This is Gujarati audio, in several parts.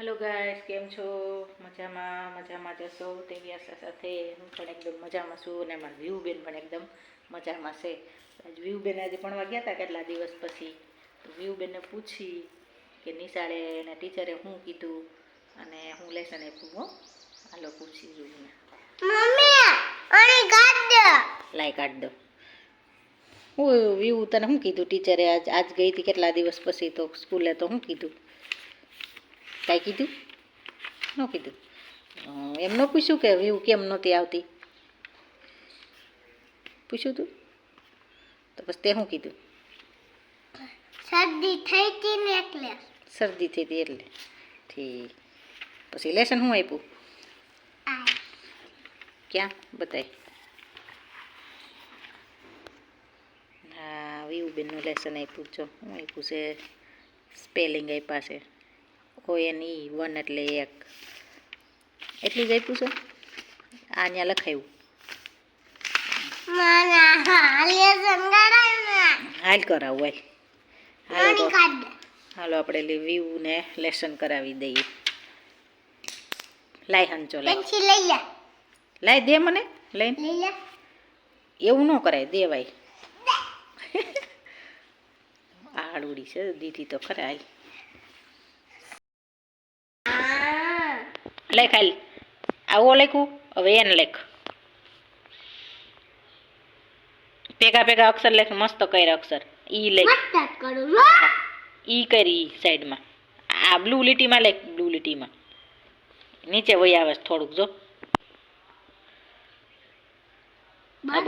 હેલો ગાઈસ કેમ છો? મજામાં મજામાં જશો તેવી આશા સાથે હું પણ એકદમ મજામાં છું અને મારા વ્યૂબેન પણ એકદમ મજામાં છે. આજ વ્યૂબેન આજે ભણવા ગયા હતા કેટલા દિવસ પછી? તો વ્યૂબેનને પૂછી કે નિશાળે એને ટીચરે શું કીધું અને હું લેસન આપ્યું હો. હાલો પૂછી જોઈને લાઈ કાઢ દો. હું વ્યૂ તને શું કીધું ટીચરે આજ આજ ગઈ હતી કેટલા દિવસ પછી તો સ્કૂલે તો શું કીધું. કાંઈ કીધું? ન કીધું. એમ ન પૂછ્યું કે વ્યૂ કેમ નહોતી આવતી? પૂછ્યું તું? તો પછી તે શું કીધું. શરદી થઈ હતી ને એટલે. શરદી થઈ હતી એટલે. ઠીક. પછી લેસન શું આપ્યું? ક્યાં? બતાય. હા વ્યૂ બેનનું લેસન આપ્યું. છો શું આપ્યું છે. સ્પેલિંગ આપ્યા છે. ઓ એન ઈ વન એટલે એક. એટલું જ આપ્યું છે? આ અહીંયા લખાયું. હાલે ને. કરાવું હાલ. હાલો આપણે લી વ્યૂને લેસન કરાવી દઈએ. લાય હંચો લાય. લઈ દે મને લઈને. લઈ એવું ન કરાય દેવાય. આડુડી છે દીધી તો ખરા હાલ આ લેખ હાલ આવો લખ્યું હવે એને લેખ. ભેગા ભેગા અક્ષર લેખ મસ્ત કર્યા અક્ષર. ઈ લેખ. ઈ કરી સાઈડમાં. આ બ્લુ લીટીમાં લેખ બ્લુ લીટીમાં. નીચે વહી આવે છે થોડુંક જો.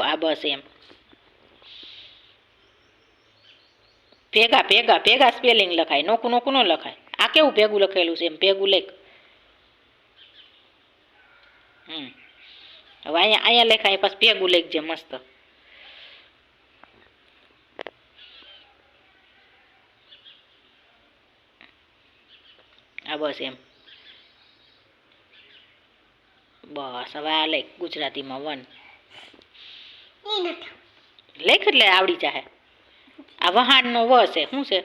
આ બસ એમ. ભેગા ભેગા ભેગા સ્પેલિંગ લખાય. નોખું નોખું ન લખાય. આ કેવું ભેગું લખેલું છે એમ? ભેગું લેખ. હમ. હવે અહીંયા અહીંયા લેખાય પછી ભેગું લેખજે મસ્ત. આ બસ એમ. બસ હવે આ લેખ ગુજરાતીમાં વન. લેખ એટલે આવડી જાહે. આ વહાણનો વ છે શું છે?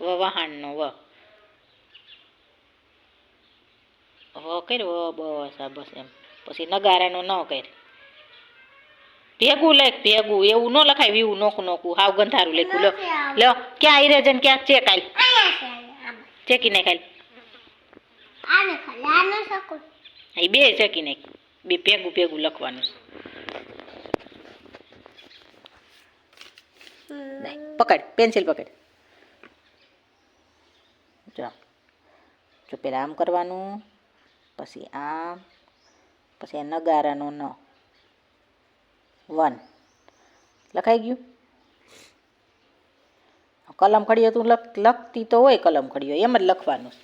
વ વહાણનો વ. વ કર્યો ઓ બસ આ બસ એમ. પછી નગારાનો ન કર ભેગું લખ ભેગું એવું ન લખાય વીવું નોખું નોખું. હાવ ગંધારું લખ્યું. લો લો ક્યાં ઇરેજન ક્યાં ચેક આલ ચેકી નાખ શકું. એ બે ચેકી નાખ બે ભેગું ભેગું લખવાનું છે. પકડ પેન્સિલ પકડ. જો પેલા આમ કરવાનું. પછી આમ, પછી નગારાનો ન. વન. લખાઈ ગયું? કલમ ખડીયો તું લખ, લખતી તો હોય કલમ ખડીયો એમ જ લખવાનું.